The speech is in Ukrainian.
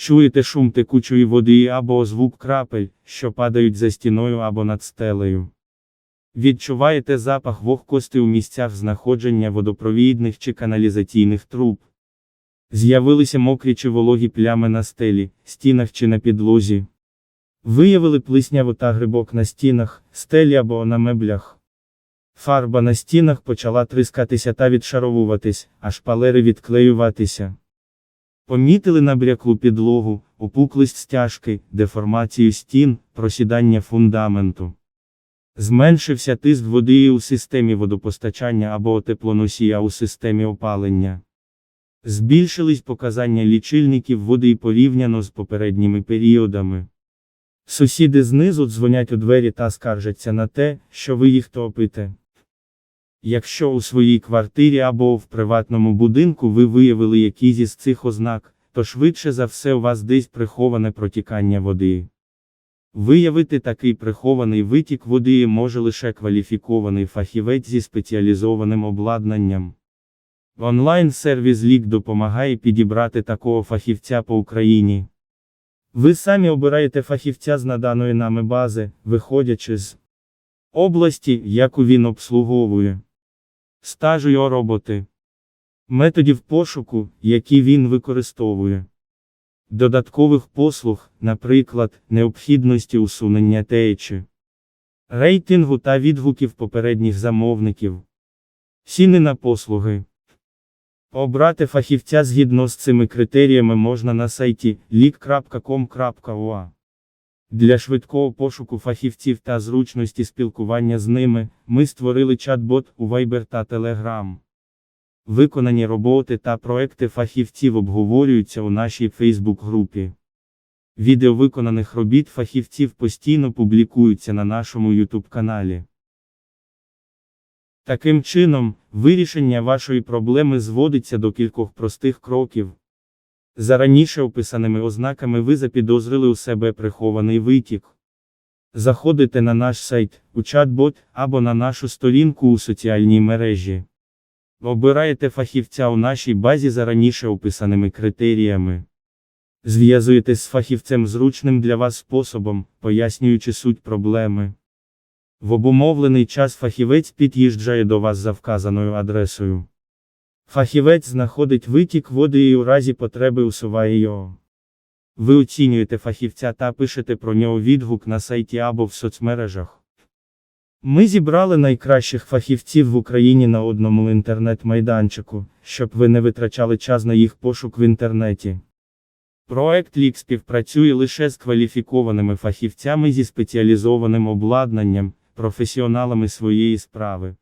Чуєте шум текучої води або звук крапель, що падають за стіною або над стелею. Відчуваєте запах вогкости у місцях знаходження водопровідних чи каналізаційних труб. З'явилися мокрі чи вологі плями на стелі, стінах чи на підлозі. Виявили плисняву та грибок на стінах, стелі або на меблях. Фарба на стінах почала тріскатися та відшаровуватись, а шпалери відклеюватися. Помітили набряклу підлогу, опуклість стяжки, деформацію стін, просідання фундаменту. Зменшився тиск води у системі водопостачання або теплоносія у системі опалення. Збільшились показання лічильників води порівняно з попередніми періодами. Сусіди знизу дзвонять у двері та скаржаться на те, що ви їх топите. Якщо у своїй квартирі або в приватному будинку ви виявили якісь із цих ознак, то швидше за все у вас десь приховане протікання води. Виявити такий прихований витік води може лише кваліфікований фахівець зі спеціалізованим обладнанням. Онлайн-сервіс Лік допомагає підібрати такого фахівця по Україні. Ви самі обираєте фахівця з наданої нами бази, виходячи з області, яку він обслуговує, стажу його роботи, методів пошуку, які він використовує, додаткових послуг, наприклад, необхідності усунення течі, рейтингу та відгуків попередніх замовників, ціни на послуги. Обрати фахівця згідно з цими критеріями можна на сайті leak.com.ua. Для швидкого пошуку фахівців та зручності спілкування з ними, ми створили чат-бот у Viber та Telegram. Виконані роботи та проекти фахівців обговорюються у нашій Facebook-групі. Відео виконаних робіт фахівців постійно публікуються на нашому YouTube каналі. Таким чином, вирішення вашої проблеми зводиться до кількох простих кроків. За раніше описаними ознаками ви запідозрили у себе прихований витік. Заходите на наш сайт, у чат-бот або на нашу сторінку у соціальній мережі. Обираєте фахівця у нашій базі за раніше описаними критеріями. Зв'язуєтесь з фахівцем зручним для вас способом, пояснюючи суть проблеми. В обумовлений час фахівець під'їжджає до вас за вказаною адресою. Фахівець знаходить витік води і у разі потреби усуває його. Ви оцінюєте фахівця та пишете про нього відгук на сайті або в соцмережах. Ми зібрали найкращих фахівців в Україні на одному інтернет-майданчику, щоб ви не витрачали час на їх пошук в інтернеті. Проект Лік співпрацює лише з кваліфікованими фахівцями зі спеціалізованим обладнанням, професіоналами своєї справи.